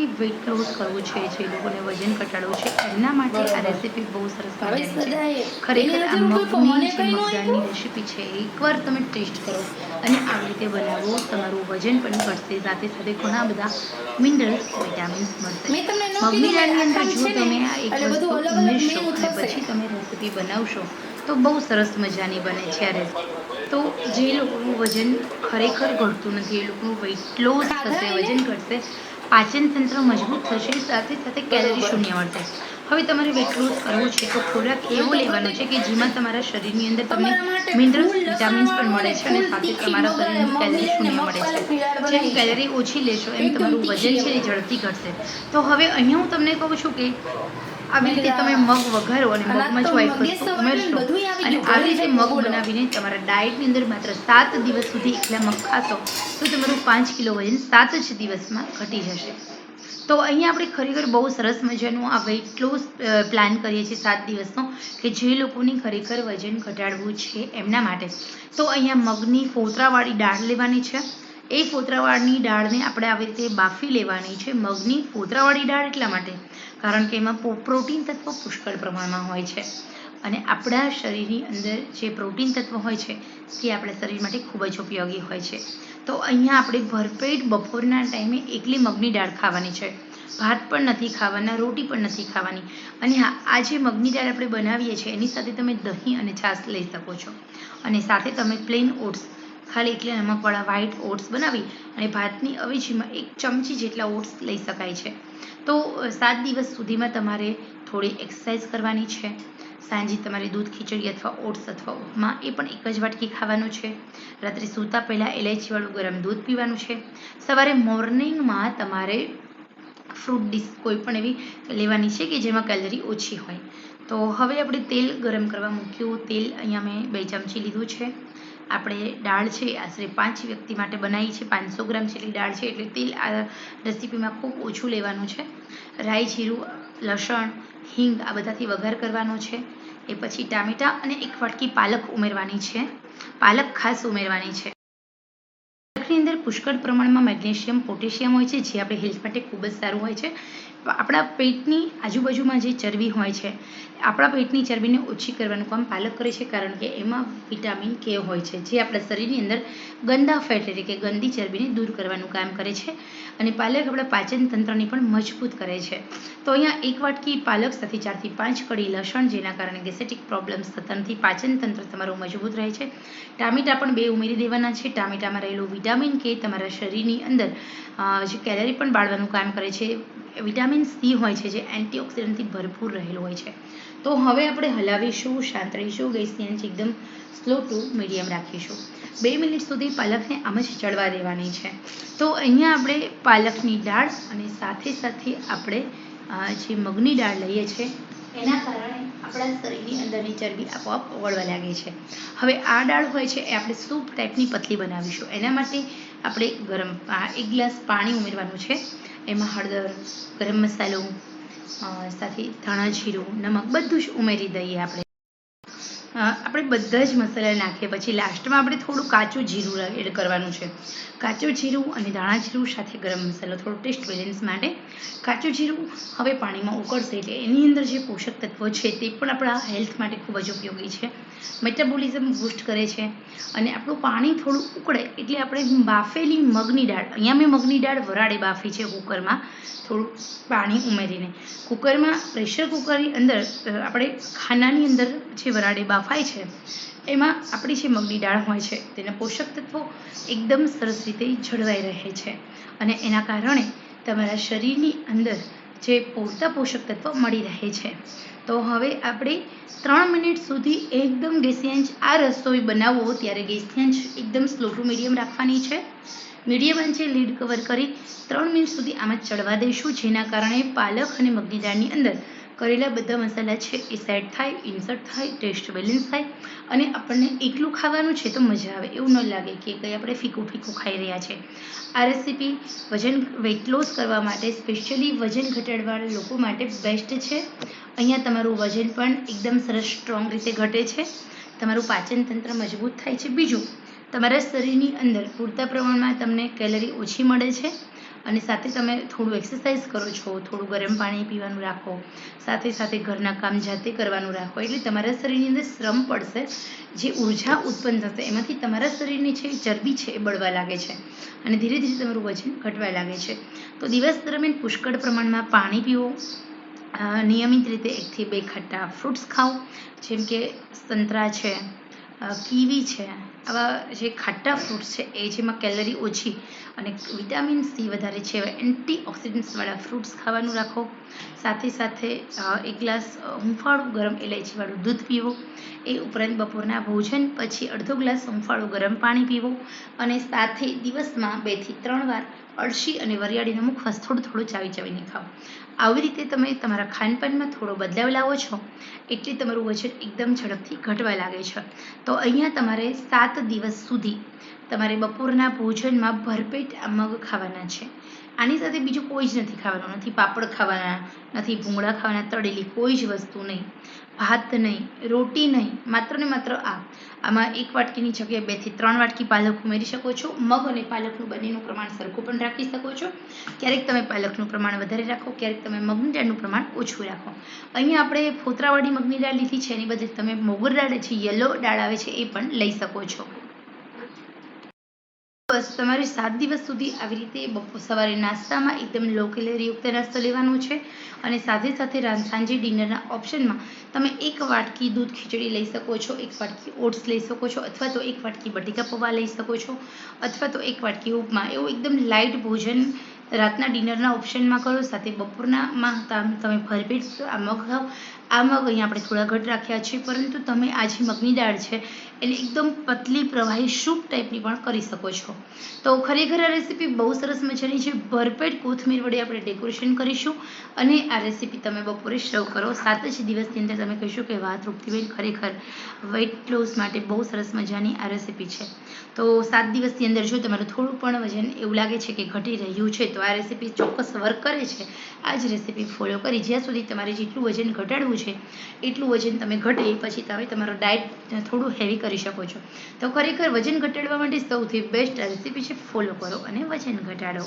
લોકોને weight loss કરવું છે જે લોકોને વજન ઘટાડવું છે એમના માટે આ રેસીપી બહુ સરસ છે. ખરેખર આ એની મગની જે મગદાળની રેસીપી છે એકવાર તમે ટેસ્ટ કરો અને આવી રીતે બનાવો તમારું વજન પણ ઘટશે. સાથે સાથે ઘણા બધા મિનરલ્સ વિટામિન્સ મળશે. મગની દાળની અંદર જો તમે આ એક વસ્તુ ઉમેરશો અને પછી તમે રેસીપી બનાવશો તો બહુ સરસ મજાની બને છે આ રેસીપી તો જે લોકોનું વજન ખરેખર ઘટતું નથી એ લોકોનું વેઇટ લોસ થશે વજન ઘટશે પાચન તંત્ર મજબૂત થશે સાથે સાથે કેલરી શૂન્ય મળશે. હવે તમારે વેટ લોસ કરવું છે તો ખોરાક એવો લેવાનો છે કે જેમાં તમારા શરીરની અંદર તમને મિનરલ્સ વિટામિન્સ પણ મળે છે અને સાથે તમારા શરીરની કેલરી શૂન્ય મળે છે. જેમ. કેલરી ઓછી લેશો એમ તમારું વજન છે એ ઝડપથી ઘટશે. તો હવે અહીંયા હું તમને કહું છું કે આવી રીતે તમે મગ વઘારો અને મગમાં જો એક મગે વસ્તુ સવારે ઉમેરશો અને આવી રીતે મગ બનાવીને તમારા ડાયટની અંદર માત્ર સાત દિવસ સુધી એકલા મગ ખાશો તો તમારું પાંચ કિલો વજન સાત જ દિવસમાં ઘટી જશે. તો અહીંયા આપણે ખરેખર બહુ સરસ મજાનું આ વેઇટ લોસ પ્લાન કરીએ છીએ સાત દિવસનો કે જે લોકોની ખરેખર વજન ઘટાડવું છે એમના માટે. તો અહીંયા મગની ફોતરાવાળી દાળ લેવાની છે. એ ફોતરાવાળની દાળને આપણે આવી રીતે બાફી લેવાની છે. મગની ફોતરાવાળી દાળ એટલા માટે. કારણ કે એમાં પ્રોટીન તત્વ પુષ્કળ પ્રમાણમાં હોય છે. અને આપણા શરીરની અંદર જે પ્રોટીન તત્વ હોય છે, તે આપણા શરીર માટે ખૂબ જ ઉપયોગી હોય છે. તો અહીંયા આપણે ભરપેટ બપોરના ટાઈમે એકલી મગની દાળ ખાવાની છે. ભાત પણ નથી ખાવાના, રોટી પણ નથી ખાવાની. અને હા, આ જે મગની દાળ આપણે બનાવીએ છીએ, એની સાથે તમે દહીં અને છાશ લઈ શકો છો. અને સાથે તમે પ્લેન ઓટ્સ ખાલી એકલા નમકવાળા વ્હાઇટ ઓટ્સ બનાવી અને ભાતની અવેજીમાં એક ચમચી જેટલા ઓટ્સ લઈ શકાય છે. તો સાત દિવસ સુધીમાં તમારે થોડી એક્સરસાઇઝ કરવાની છે. સાંજે તમારે દૂધ ખીચડી અથવા ઓટ્સ અથવા ઉપમા એ પણ એક જ વાટકી ખાવાનું છે. રાત્રે સૂતા પહેલાં એલાયચીવાળું ગરમ દૂધ પીવાનું છે. સવારે મોર્નિંગમાં તમારે ફ્રૂટ ડીશ કોઈ પણ એવી લેવાની છે કે જેમાં કેલરી ઓછી હોય. તો હવે આપણે તેલ ગરમ કરવા મૂક્યું. તેલ અહીંયા મેં બે ચમચી લીધું છે. આપણે દાળ છે, આશરે પાંચ વ્યક્તિ માટે બનાવી છે, પાંચસો ગ્રામ જેટલી દાળ છે, એટલે તેલ આ રેસીપીમાં ખૂબ ઓછું લેવાનું છે. રાઈ, જીરું, લસણ, હિંગ આ બધાથી વઘાર કરવાનો છે. એ પછી ટામેટાં અને એક વાટકી પાલક ઉમેરવાની છે. પાલક ખાસ ઉમેરવાની છે. પાલકની અંદર પુષ્કળ પ્રમાણમાં મેગ્નેશિયમ, પોટેશિયમ હોય છે, જે આપણે હેલ્થ માટે ખૂબ જ સારું હોય છે. આપણા પેટની આજુબાજુમાં જે ચરબી હોય છે, આપણા પેટની ચરબીને ઓછી કરવાનું કામ પાલક કરે છે કારણ કે એમાં વિટામિન કે હોય છે, જે આપણા શરીરની અંદર ગંદા ફેટ એટલે કે ગંદી ચરબીને દૂર કરવાનું કામ કરે છે. અને પાલક આપણા પાચન તંત્રને પણ મજબૂત કરે છે. તો અહીંયા એક વાટકી પાલક સાથે ચારથી પાંચ કડી લસણ, જેના કારણે ગેસેટિક પ્રોબ્લેમ્સ થતા નથી પાચન તંત્ર તમારું મજબૂત રહે છે. ટામેટા પણ બે ઉમેરી દેવાના છે. ટામેટામાં રહેલું વિટામિન કે તમારા શરીરની અંદર જે કેલરી પણ બાળવાનું કામ કરે છે. વિટામિન સી હોય છે, જે એન્ટીઓક્સિડન્ટથી ભરપૂર રહેલું હોય છે. તો હવે આપણે હલાવીશું, શાંત રહીશું, ગેસની આંચ એકદમ સ્લો ટુ મીડિયમ રાખીશું. બે મિનિટ સુધી પાલકને આમ જ ચડવા દેવાની છે. તો અહીંયા આપણે પાલકની દાળ અને સાથે સાથે આપણે જે મગની દાળ લઈએ છીએ એના કારણે આપણા શરીરની અંદરની ચરબી આપોઆપ ઓગળવા લાગે છે. હવે આ દાળ હોય છે એ આપણે સૂપ ટાઈપની પતલી બનાવીશું. એના માટે આપણે ગરમ એક ગ્લાસ પાણી ઉમેરવાનું છે. એમાં હળદર, ગરમ મસાલો સાથે ધાણા જીરું, નમક બધું જ ઉમેરી દઈએ આપણે. આપણે બધા જ મસાલા નાખીએ, પછી લાસ્ટમાં આપણે થોડું કાચું જીરું એડ કરવાનું છે. કાચું જીરું અને ધાણા જીરું સાથે ગરમ મસાલો, થોડો ટેસ્ટ બેલેન્સ માટે. કાચું જીરું હવે પાણીમાં ઉકળશે એટલે એની અંદર જે પોષક તત્વો છે તે પણ આપણા હેલ્થ માટે ખૂબ જ ઉપયોગી છે. મેટાબોલિઝમ બૂસ્ટ કરે છે અને આપણું પાણી થોડું ઉકળે એટલે આપણે બાફેલી મગની દાળ, અહીંયા મેં મગની દાળ વરાળે બાફી છે કુકરમાં થોડું પાણી ઉમેરીને. કુકરમાં પ્રેશર કુકરની અંદર આપણે ખાનાની અંદર જે વરાળે બાફાય છે. એમાં આપણી જે મગની દાળ હોય છે, તેના પોષક તત્વો એકદમ સરસ રીતે જળવાઈ રહે છે. અને એના કારણે તમારા શરીરની અંદર જે પૂરતા પોષક તત્વો મળી રહે છે. તો હવે આપણે ત્રણ મિનિટ સુધી એકદમ ગેસની આ રસોઈ બનાવો, ત્યારે ગેસની એકદમ સ્લો ટુ મીડિયમ રાખવાની છે. મીડિયમ આંચે લીડ કવર કરી ત્રણ મિનિટ સુધી આમાં ચડવા દઈશું, જેના કારણે પાલક અને મગની દાળની અંદર કરેલા બધા મસાલા છે એ સેટ થાય ઇન્સર્ટ થાય ટેસ્ટ બેલેન્સ થાય અને આપણને એકલું ખાવાનું છે તો મજા આવે. એવું ન લાગે કે કંઈ આપણે ફીકું ફીકું ખાઈ રહ્યા છે. આ રેસીપી વજન વેઇટ લોસ કરવા માટે સ્પેશિયલી વજન ઘટાડવાળા લોકો માટે બેસ્ટ છે. અહીંયા તમારું વજન પણ એકદમ સરસ સ્ટ્રોંગ રીતે ઘટે છે. તમારું પાચન તંત્ર મજબૂત થાય છે. બીજું, તમારા શરીરની અંદર પૂરતા પ્રમાણમાં તમને કેલરી ઓછી મળે છે. અને સાથે તમે થોડું એક્સરસાઇઝ કરો છો, થોડું ગરમ પાણી પીવાનું રાખો, સાથે સાથે ઘરના કામ જાતે કરવાનું રાખો, એટલે તમારા શરીરની અંદર શ્રમ પડશે, જે ઊર્જા ઉત્પન્ન થશે, એમાંથી તમારા શરીરની જે ચરબી છે એ બળવા લાગે છે અને ધીરે ધીરે તમારું વજન ઘટવા લાગે છે. તો દિવસ દરમિયાન પુષ્કળ પ્રમાણમાં પાણી પીવો નિયમિત રીતે એકથી બે ખટ્ટા ફ્રૂટ્સ ખાઓ, જેમ કે સંતરા છે કીવી છે આવા જે ખાટા ફ્રૂટ્સ છે, એ જેમાં કેલરી ઓછી અને વિટામિન સી વધારે છે એન્ટીઓક્સિડન્ટવાળા ફ્રૂટ્સ ખાવાનું રાખો. સાથે સાથે એક ગ્લાસ હુંફાળું હૂંફાળું ગરમ ઇલાયચીવાળું દૂધ પીવો. એ ઉપરાંત બપોરના ભોજન, પછી અડધો ગ્લાસ હૂંફાળું ગરમ પાણી પીવો. અને સાથે દિવસમાં બેથી ત્રણ વાર અળસી અને વરિયાળીનો મુખવાસ થોડું થોડું ચાવી ચાવીને ખાઓ. આવી રીતે તમે તમારા ખાનપાનમાં થોડો બદલાવ લાવો છો, એટલે તમારું વજન એકદમ ઝડપથી ઘટવા લાગે છે. તો અહીંયા તમારે સાત દિવસ સુધી તમારે બપોરના ભોજનમાં ભરપેટ મગ ખાવાના છે. આની સાથે બીજું કોઈ જ નથી ખાવાનું. નથી પાપડ ખાવાના, નથી ભૂંગળા ખાવાના, તળેલી કોઈ જ વસ્તુ નહીં. ભાત નહીં, રોટી નહીં, માત્ર ને માત્ર આ આમાં એક વાટકીની જગ્યાએ બેથી ત્રણ વાટકી પાલક ઉમેરી શકો છો. મગ અને પાલકનું બંનેનું પ્રમાણ સરખું પણ રાખી શકો છો. ક્યારેક તમે પાલકનું પ્રમાણ વધારે રાખો, ક્યારેક તમે મગની દાળનું પ્રમાણ ઓછું રાખો. અહીંયા આપણે ફોતરાવાળી મગની દાળ લીધી છે, એની બદલે તમે મોગર દાળ જે યલો દાળ આવે છે, એ પણ લઈ શકો છો. બસ, તમારે સાત દિવસ સુધી આવી રીતે બપોર સવારે નાસ્તામાં એકદમ લો કેલેરીયુક્ત નાસ્તો લેવાનો છે. અને સાથે સાથે સાંજે ડિનરના ઓપ્શનમાં તમે એક વાટકી દૂધ ખીચડી લઈ શકો છો, એક વાટકી ઓટ્સ લઈ શકો છો, અથવા તો એક વાટકી બટેકા પૌવા લઈ શકો છો, અથવા તો એક વાટકી ઉપમા. એવું એકદમ લાઇટ ભોજન રાતના ડિનરના ઓપ્શનમાં કરો. સાથે બપોરનામાં તમ- ભરપેટ આ મગ ખાઓ આ મગ અહીંયા આપણે થોડા ઘટ રાખ્યા છે પરંતુ તમે આ જે મગની દાળ છે, એને એકદમ પતલી, પ્રવાહી સૂપ ટાઈપની પણ કરી શકો છો. તો ખરેખર આ રેસીપી બહુ સરસ મજાની છે. ભરપેટ કોથમીર વડે આપણે ડેકોરેશન કરીશું અને આ રેસીપી તમે બપોરે સર્વ કરો. સાત જ દિવસની અંદર તમે કહીશું કે વાહ, તૃપ્તિબેન, ખરેખર વેઇટ લોસ માટે બહુ સરસ મજાની આ રેસીપી છે. તો સાત દિવસની અંદર જો તમારું થોડું પણ વજન એવું લાગે છે કે ઘટી રહ્યું છે, તો આ રેસીપી ચોક્કસ વર્ક કરે છે. આ જ રેસીપી ફોલો કરી. જ્યાં સુધી તમારે જેટલું વજન ઘટાડવું છે, એટલું વજન તમે ઘટે પછી તમે તમારો ડાયટ થોડું હેવી કરી શકો છો. તો ખરેખર વજન ઘટાડવા માટે સૌથી બેસ્ટ રેસીપી છે ફોલો કરો અને વજન ઘટાડો.